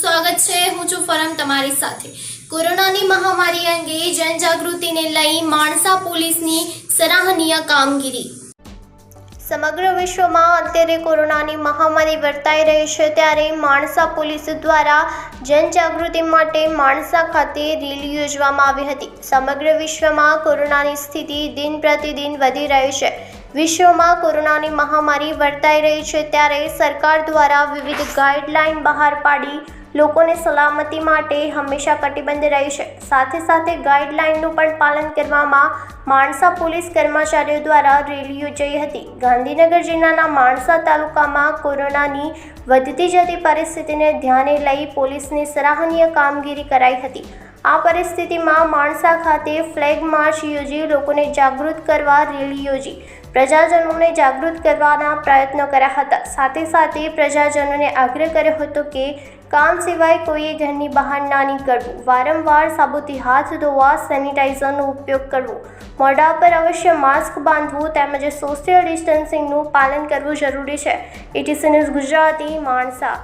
સ્વાગત છે. હું છું ફરમ તમારી સાથે. કોરોનાની મહામારી અંગે જનજાગૃતિને લઈ માણસા પોલીસની સરાહનીય કામગીરી. સમગ્ર વિશ્વમાં અત્યારે કોરોનાની મહામારી વર્તાઈ રહી છે ત્યારે માણસા પોલીસ દ્વારા જનજાગૃતિ માટે માણસા ખાતે રેલી યોજવામાં આવી હતી. સમગ્ર વિશ્વમાં કોરોનાની સ્થિતિ દિન પ્રતિદિન વધી રહી છે. વિશ્વમાં કોરોનાની મહામારી વર્તાઈ રહી છે ત્યારે સરકાર દ્વારા વિવિધ ગાઈડલાઈન બહાર પાડી લોકોને સલામતી માટે હંમેશા કટિબદ્ધ રહી છે. સાથે સાથે ગાઈડલાઈનનું પણ પાલન કરવામાં માણસા પોલીસ કર્મચારીઓ દ્વારા રેલી યોજાઈ હતી. ગાંધીનગર જિલ્લાના માણસા તાલુકામાં કોરોનાની વધતી જતી પરિસ્થિતિને ધ્યાને લઈ પોલીસની સરાહનીય કામગીરી કરાઈ હતી. આ પરિસ્થિતિમાં માણસા ખાતે ફ્લેગ માર્ચ યોજી લોકોને જાગૃત કરવા રેલી યોજી. પ્રજાજનોને જાગૃત કરવાના પ્રયત્નો કર્યા હતા. સાથે સાથે પ્રજાજનોને આગ્રહ કર્યો હતો કે કામ સિવાય કોઈએ ઘરની બહાર ના નીકળવું. વારંવાર સાબુથી હાથ ધોવા, સેનિટાઈઝરનો ઉપયોગ કરવો. મોઢા પર અવશ્ય માસ્ક બાંધવું તેમજ સોશિયલ ડિસ્ટન્સિંગનું પાલન કરવું જરૂરી છે. ETC news Gujarati, Mansa.